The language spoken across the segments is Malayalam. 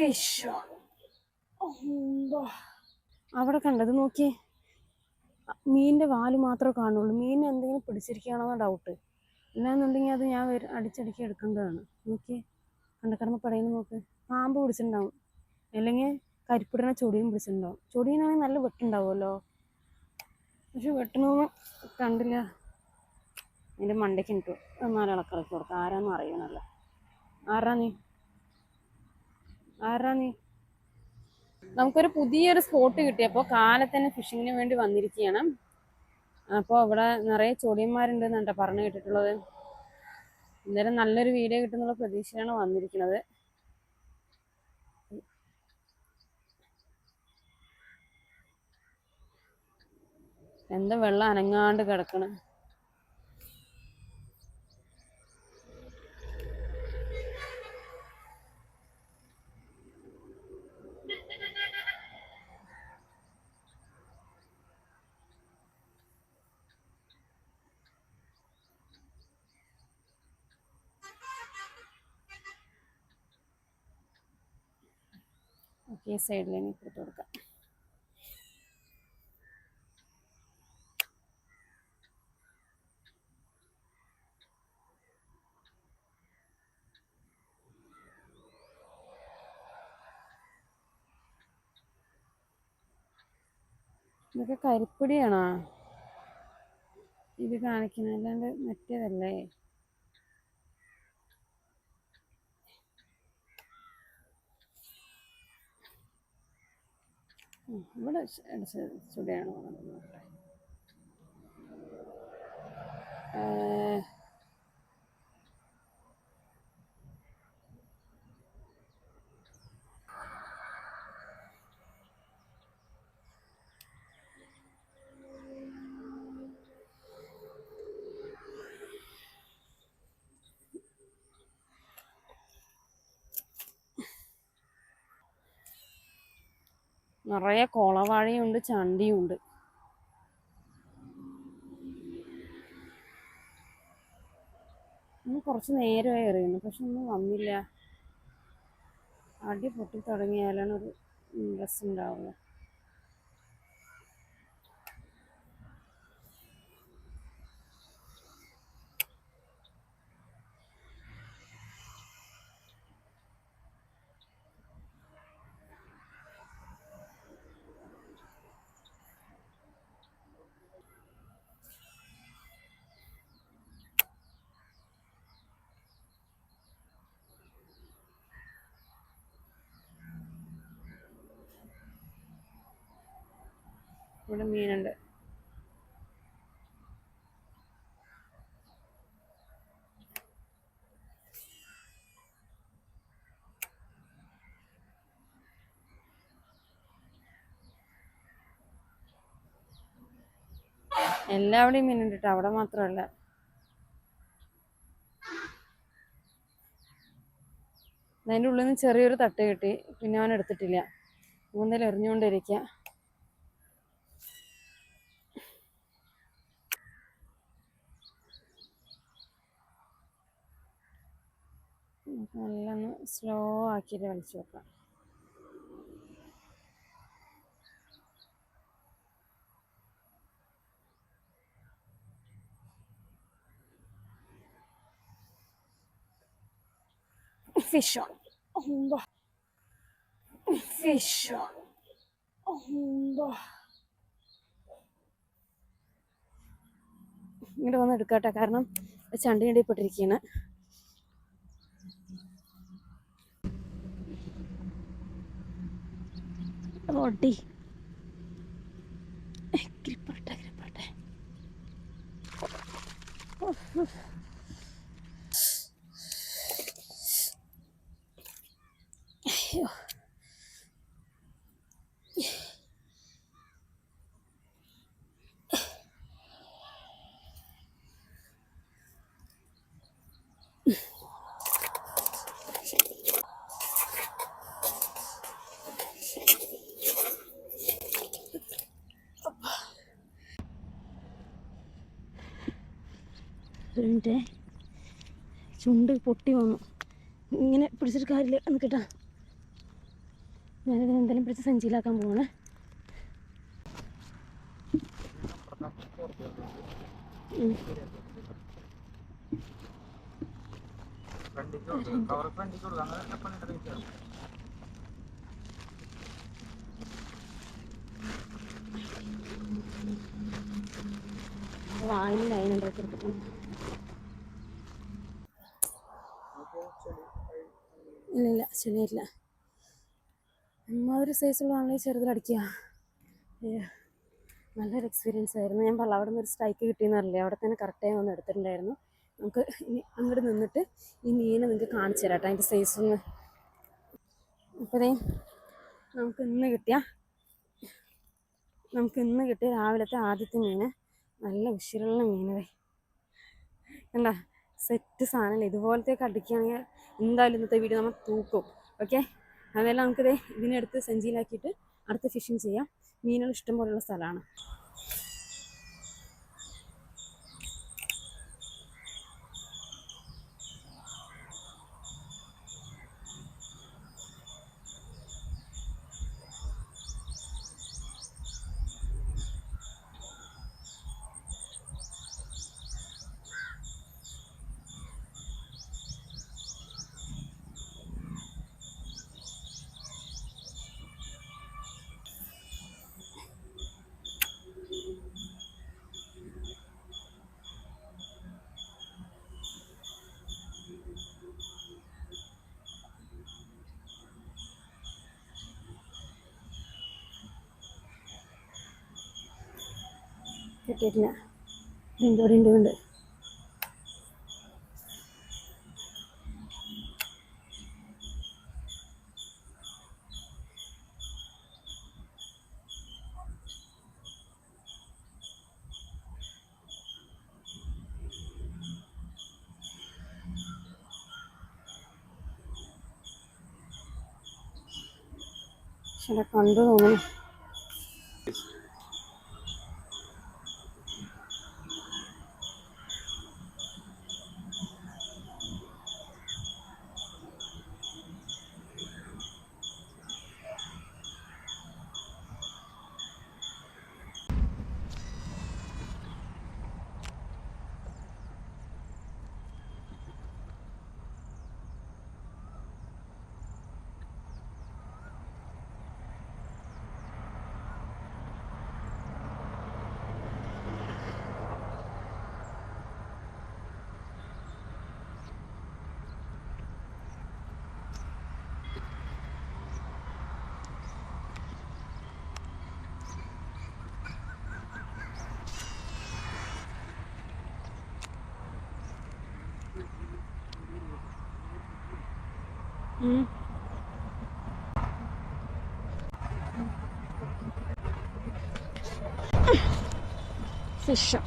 ഫിഷ് അവിടെ കണ്ടത് നോക്കി മീനിന്റെ വാൽ മാത്രമേ കാണുള്ളൂ. മീൻ എന്തെങ്കിലും പിടിച്ചിരിക്കുകയാണെന്ന ഡൗട്ട് ഇല്ലാന്നുണ്ടെങ്കിൽ അത് ഞാൻ അടിച്ചടിക്കി എടുക്കേണ്ടതാണ്. നോക്കി കണ്ട പറയുന്നത് പടയുന്ന നോക്ക്. പാമ്പ് പിടിച്ചിട്ടുണ്ടാവും. അല്ലെങ്കിൽ കരിപ്പിടണ ചൊടിയും പിടിച്ചിട്ടുണ്ടാവും. ചൊടിയനാണെങ്കിൽ നല്ല വെട്ടുണ്ടാവുമല്ലോ. പക്ഷെ വെട്ടണമെന്ന് കണ്ടില്ല. എന്റെ മണ്ടയ്ക്ക് ഇട്ടു. എന്നാലും ഇളക്കിറക്കി കൊടുക്കാം. ആരാന്നും അറിയണല്ലോ ആരാ നീ? ആരാ നീ നമുക്കൊരു പുതിയൊരു സ്പോട്ട് കിട്ടിയപ്പോൾ കാലത്തന്നെ ഫിഷിങ്ങിന് വേണ്ടി വന്നിരിക്കുകയാണ്. അപ്പോൾ അവിടെ നിറയെ ചൊടിയന്മാരുണ്ട് എന്നാണ് പറഞ്ഞു കേട്ടിട്ടുള്ളത്. എന്തായാലും നല്ലൊരു വീഡിയോ കിട്ടുന്നുള്ള പ്രതീക്ഷയാണ് വന്നിരിക്കുന്നത്. എന്താ വെള്ളം അനങ്ങാണ്ട് കിടക്കണ്. ഓക്കെ സൈഡിലേക്ക് കൊടുത്തു കൊടുക്കാം. ഇതൊക്കെ കരിപ്പൊടിയാണോ? ഇത് കാണിക്കുന്നത് അല്ലാണ്ട് മറ്റേതല്ലേ? ഇവിടെ ച- ച- നിറയെ കോളവാഴയുണ്ട് ചണ്ടിയുണ്ട്. ഇന്ന് കുറച്ച് നേരമായി എറിയുന്നു പക്ഷെ ഒന്നും വന്നില്ല. അടി പൊട്ടി തുടങ്ങിയാലാണ് ഒരു ഇൻട്രസ്റ്റ് ഉണ്ടാവുക. ഇവിടെ മീനുണ്ട്. എല്ലാവിടെയും മീനുണ്ട് കേട്ടോ. അവിടെ മാത്രമല്ല. അതിന്റെ ഉള്ളിൽ നിന്ന് ചെറിയൊരു തട്ട് കിട്ടി. പിന്നെ അവൻ എടുത്തിട്ടില്ല. മൂന്നിൽ എറിഞ്ഞുകൊണ്ടിരിക്കുക നമുക്ക് നല്ല ഒന്ന് സ്ലോ ആക്കിയിട്ട് വലിച്ചു വെക്കാം. ഫിഷ് ഓൺ ഫിഷ് ഓൺ ഇങ്ങോട്ട് വന്ന് എടുക്കട്ടെ. കാരണം ചണ്ടി കണ്ടിപ്പെട്ടിരിക്കുകയാണ് റോട്ടി. ഗ്രിപ്പട്ടെ ഗ്രിപ്പട്ടെ അയ്യോ. ഒരു ചുണ്ട് പൊട്ടി വന്നു. ഇങ്ങനെ പിടിച്ചിട്ട് കാര്യമില്ല. നിൽക്കട്ടാ ഞാനിത് എന്തെങ്കിലും പിടിച്ച് സഞ്ചിയിലാക്കാൻ പോവാണ്. വായിൽ ലൈൻ ഉണ്ടാക്കി ഇല്ല ഇല്ല ഒരു അമ്മാതിരി സൈസുള്ളതാണെങ്കിൽ ചെറുതിലടിക്കുക നല്ലൊരു എക്സ്പീരിയൻസ് ആയിരുന്നു. ഞാൻ പറഞ്ഞ അവിടെ നിന്ന് ഒരു സ്ട്രൈക്ക് കിട്ടിയെന്ന് അറിയില്ല അവിടെ തന്നെ കറക്റ്റ് ആയി ഒന്ന് എടുത്തിട്ടുണ്ടായിരുന്നു. നമുക്ക് ഇനി അങ്ങോട്ട് നിന്നിട്ട് ഈ മീനെ നിങ്ങൾക്ക് കാണിച്ചു തരാം കേട്ടോ അതിന്റെ സൈസ് ഒന്ന് അപ്പോൾ നമുക്ക് ഇന്ന് കിട്ടിയ നമുക്ക് ഇന്ന് കിട്ടിയ രാവിലത്തെ ആദ്യത്തെ മീന്. നല്ല ഉശിരുള്ള മീനവേ എന്താ സെറ്റ് സാധനമല്ലേ? ഇതുപോലത്തേക്ക് അടിക്കുകയാണെങ്കിൽ എന്തായാലും ഇന്നത്തെ വീഡിയോ നമ്മൾ തൂക്കും. ഓക്കെ? അതെല്ലാം നമുക്കിത് ഇതിനെടുത്ത് സഞ്ചിയിലാക്കിയിട്ട് അടുത്ത ഫിഷിങ് ചെയ്യാം. മീനുകൾ ഇഷ്ടം പോലുള്ള സ്ഥലമാണ്. കിട്ടിയിട്ടില്ല ഉണ്ട് ഇവിടെ ഉണ്ട് ഉണ്ട് പക്ഷെ കണ്ടു തോന്നുന്നു. ഉം. ഫിഷ്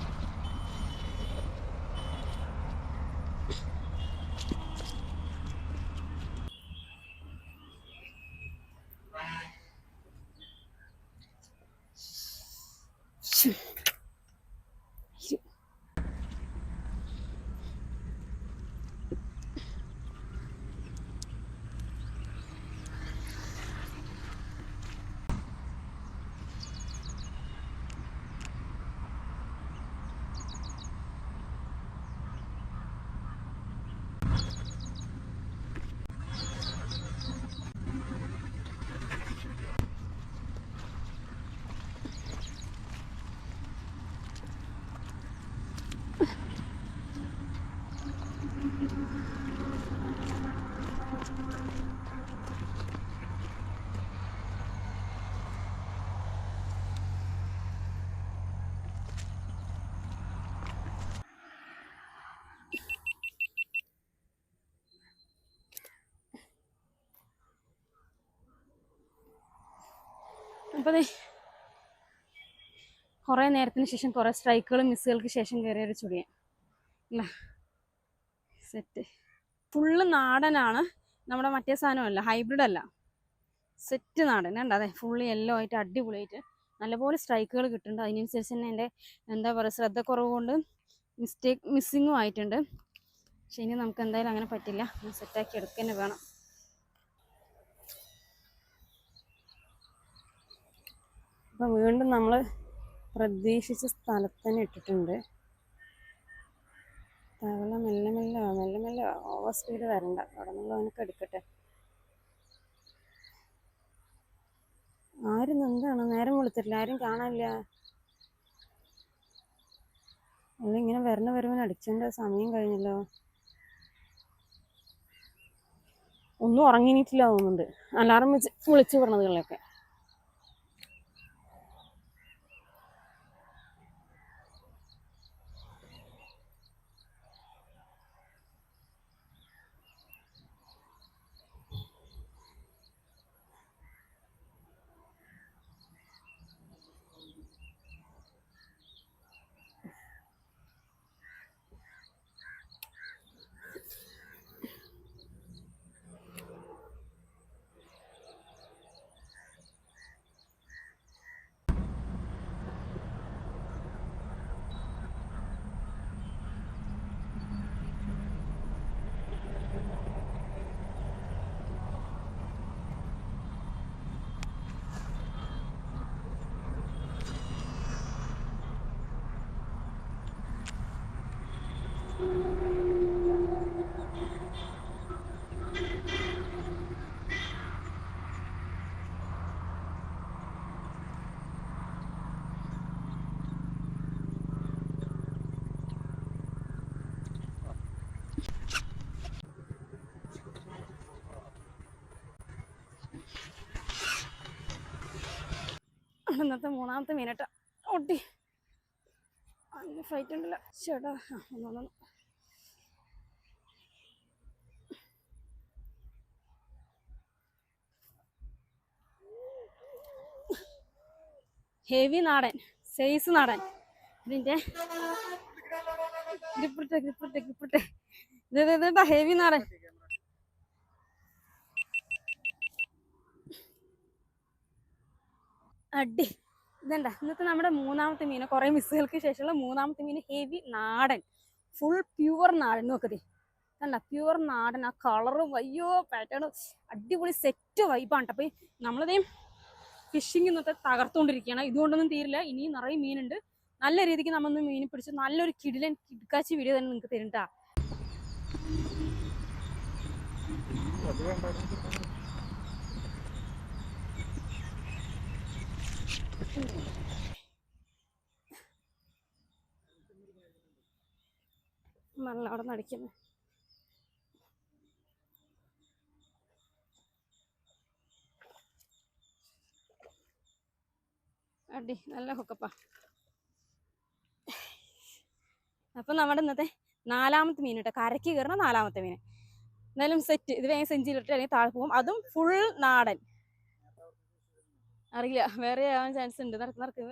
അപ്പോൾ കുറേ നേരത്തിന് ശേഷം കുറേ സ്ട്രൈക്കുകളും മിസ്സുകൾക്ക് ശേഷം കയറിയ ഒരു ചുടിയൻ അല്ല സെറ്റ് ഫുള്ള് നാടനാണ്. നമ്മുടെ മറ്റേ സാധനമല്ല ഹൈബ്രിഡ് അല്ല. സെറ്റ് നാടൻ. ഉണ്ട് അതെ ഫുള്ള് യെല്ലോ ആയിട്ട് അടിപൊളിയായിട്ട് നല്ലപോലെ സ്ട്രൈക്കുകൾ കിട്ടുന്നുണ്ട്. അതിനനുസരിച്ച് തന്നെ എന്റെ എന്താ പറയുക ശ്രദ്ധക്കുറവ് കൊണ്ട് മിസ്റ്റേക്ക് മിസ്സിങ്ങും ആയിട്ടുണ്ട്. പക്ഷേ ഇനി നമുക്ക് എന്തായാലും അങ്ങനെ പറ്റില്ല. സെറ്റാക്കി എടുക്കുക തന്നെ വേണം. അപ്പം വീണ്ടും നമ്മൾ പ്രതീക്ഷിച്ച സ്ഥലത്ത് തന്നെ ഇട്ടിട്ടുണ്ട്. തവള മെല്ലെ മെല്ലെ മെല്ലെ മെല്ലെ ഓവർ സ്പീഡ് വരണ്ട. അവിടെ നിന്ന് അവനൊക്കെ എടുക്കട്ടെ. ആരും എന്താണ് നേരം വെളുത്തിട്ടില്ല ആരും കാണാനില്ല. അല്ല വരണ വരുമ്പോൾ അടിച്ചേണ്ട സമയം കഴിഞ്ഞല്ലോ. ഒന്നും ഉറങ്ങിയിട്ടില്ല തോന്നുന്നുണ്ട്. അലാറം വെച്ച് വിളിച്ചു പറഞ്ഞതുകളൊക്കെ ഇന്നത്തെ മൂന്നാമത്തെ മീനട്ട ഒട്ടി അതിന് ഫ്ലൈറ്റ് ഉണ്ടല്ലോ ചേട്ടാ ആ, ഒന്ന് ഒന്ന് ഒന്ന്. ഹെവി നാടൻ. സൈസ് നാടൻ. ഇതിന്റെ ഗ്രിപ്പിട്ടെ ഗ്രിപ്പിട്ടെ ഗ്രിപ്പിട്ടെ ഇത് ഇതാ ഹെവി നാടൻ? അടി. ഇതണ്ട ഇന്നത്തെ നമ്മുടെ മൂന്നാമത്തെ മീൻ. കുറേ മിസ്സുകൾക്ക് ശേഷമുള്ള മൂന്നാമത്തെ മീൻ ഹെവി നാടൻ. ഫുൾ പ്യുവർ നാടൻ. നോക്കതി കണ്ട? പ്യുവർ നാടൻ. ആ കളറും അയ്യോ പാറ്റേണും അടിപൊളി സെറ്റ് വൈബാണ് അപ്പൊ നമ്മളതേം ഫിഷിംഗ് ഇന്നത്തെ തകർത്തുകൊണ്ടിരിക്കുകയാണ് ഇതുകൊണ്ടൊന്നും തീരില്ല. ഇനിയും നിറയെ മീനുണ്ട്. നല്ല രീതിക്ക് നമ്മൊന്ന് മീൻ പിടിച്ച് നല്ലൊരു കിടിലൻ കിടക്കാച്ചി വീഡിയോ തന്നെ നിങ്ങൾക്ക് തരുന്നുണ്ടാ വെള്ളം അവിടെ നടിക്കുന്നു. അടി നല്ല ഹുക്കപ്പ അപ്പൊ നമ്മുടെ ഇന്നത്തെ നാലാമത്തെ മീൻ കേട്ടോ കരയ്ക്ക് കയറുന്ന നാലാമത്തെ മീൻ. എന്നാലും സെറ്റ് ഇത് വേഗം സെഞ്ചിലിട്ട് അല്ലെങ്കിൽ താഴെ പോകും. അതും ഫുൾ നാടൻ. അറിയില്ല. വേറെ ആവാൻ ചാൻസ് ഉണ്ട്. നടക്ക് നടക്ക്.